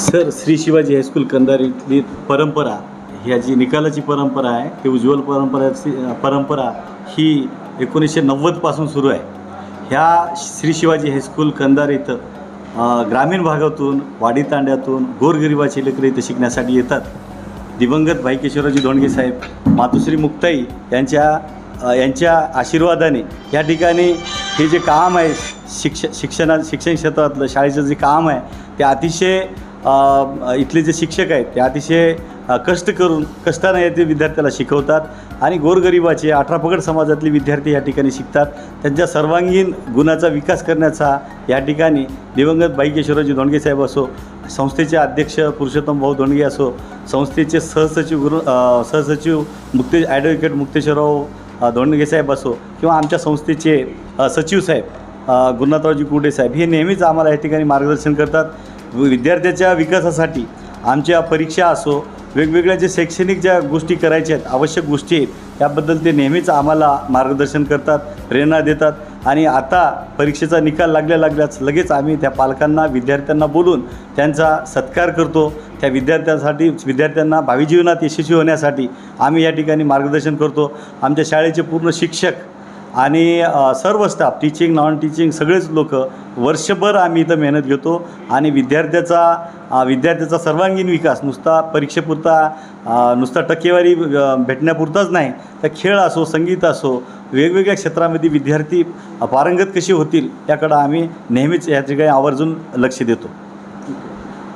Sir Shri Shivaji high school Kandhar परंपरा. ह्या जी निकालाची परंपरा आहे ही उज्ज्वल परंपराची परंपरा ही एकोणीसशे नव्वदपासून सुरू आहे. ह्या श्री शिवाजी हायस्कूल कंधार इथं ग्रामीण भागातून वाडी तांड्यातून गोरगरिबाची लेकरं इथं शिकण्यासाठी येतात. दिवंगत भाईकेश्वरजी धोंडगे साहेब मातुश्री मुक्ताई यांच्या यांच्या आशीर्वादाने या ठिकाणी हे जे काम आहे शिक्ष शिक्षणा शिक्षण क्षेत्रातलं शाळेचं जे काम आहे ते अतिशय इथले जे शिक्षक आहेत ते अतिशय कष्ट करून कष्टानं येथे विद्यार्थ्याला शिकवतात आणि गोरगरिबाचे अठरापगड समाजातले विद्यार्थी या ठिकाणी शिकतात. त्यांच्या सर्वांगीण गुणाचा विकास करण्याचा या ठिकाणी दिवंगत बाई केशवरावजी धोंडगे साहेब असो संस्थेचे अध्यक्ष पुरुषोत्तम भाऊ धोंडगे असो संस्थेचे सहसचिव गुरु सहसचिव मुक्ते ॲडव्होकेट मुक्तेश्वरराव धोंडगे साहेब असो किंवा आमच्या संस्थेचे सचिव साहेब गुरुनाथरावजी कुर्डे साहेब हे नेहमीच आम्हाला या ठिकाणी मार्गदर्शन करतात. विद्यार्थ्याच्या विकासासाठी आमच्या परीक्षा असो वेगवेगळ्या जे शैक्षणिक ज्या गोष्टी करायच्या आहेत आवश्यक गोष्टी आहेत त्याबद्दल ते नेहमीच आम्हाला मार्गदर्शन करतात प्रेरणा देतात. आणि आता परीक्षेचा निकाल लागल्या लागल्याच लगेच आम्ही त्या पालकांना विद्यार्थ्यांना बोलून त्यांचा सत्कार करतो. त्या विद्यार्थ्यांसाठी विद्यार्थ्यांना भावी जीवनात यशस्वी होण्यासाठी आम्ही या ठिकाणी मार्गदर्शन करतो. आमच्या शाळेचे पूर्ण शिक्षक आणि सर्व स्टाफ टीचिंग नॉन टीचिंग सगळेच लोक वर्षभर आम्ही इथं मेहनत घेतो आणि विद्यार्थ्याचा विद्यार्थ्याचा सर्वांगीण विकास नुसता परीक्षेपुरता नुसता टक्केवारी भेटण्यापुरताच नाही तर खेळ असो संगीत असो वेगवेगळ्या क्षेत्रामध्ये विद्यार्थी पारंगत कशी होतील याकडं आम्ही नेहमीच या ठिकाणी आवर्जून लक्ष देतो.